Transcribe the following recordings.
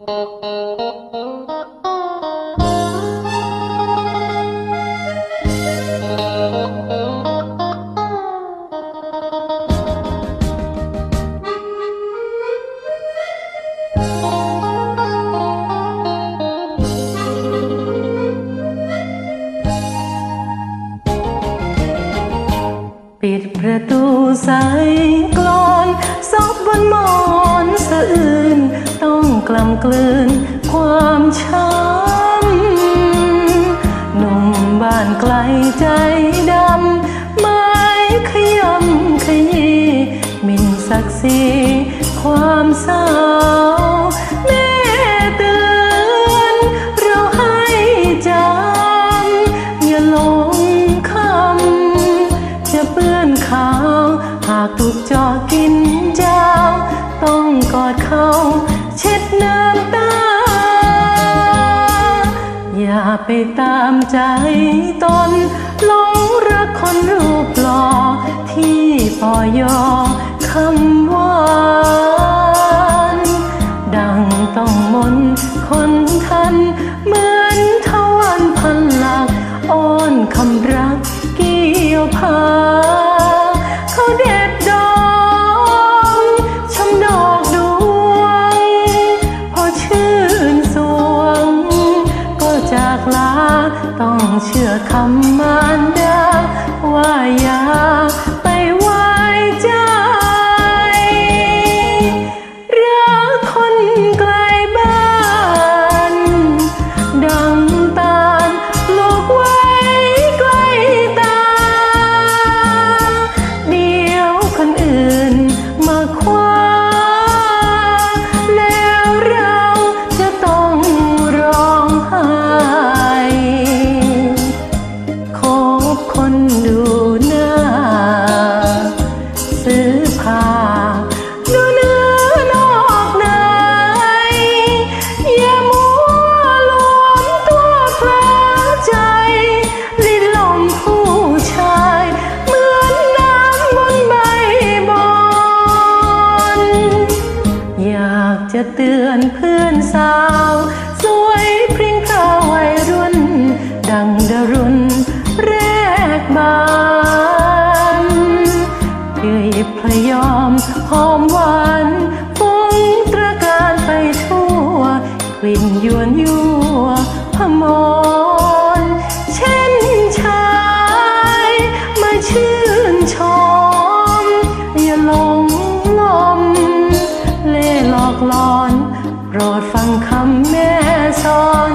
ปิดประตูใส่กลอนซบบนหมอนสะอื่น ต้อง กลำกลืนความช้ำหนุ่มบ้านไกลใจดำไม้ขยำขยี้มินศักดิ์ศรีความสาวแม่เตือนเราให้จำอย่าหลงคำจะเปื้อนขาว หากถูกจอกิน ไปตามใจตนหลงรักคนรูปหล่อที่ปอยอคำหวานดังต้องมนคนทัน เหมือนทวันพันหลักอ้อนคำากลา ต้องเชื่อคำมารดาว่าอย่า ซื้อผ้าดูเนื้อนอกในอย่ามัวหลวมตัวเพลอใจลิ้นลมผู้ชาย เหมือนน้ำบนใบบอนอยากจะเตือนเพื่อนสาว สวยพริ้งพราววัยรุ่น ดังดารุณแรกบาน ยอมหอมหวานฟุ้งตระการไปทั่ว กลิ่นยวนยั่วพมรเช่นชายมาชื่นชม อย่าหลงลม เล่หลอกหลอนโปรดฟังคำแม่สอน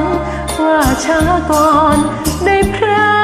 ว่าช้าก่อนได้พระ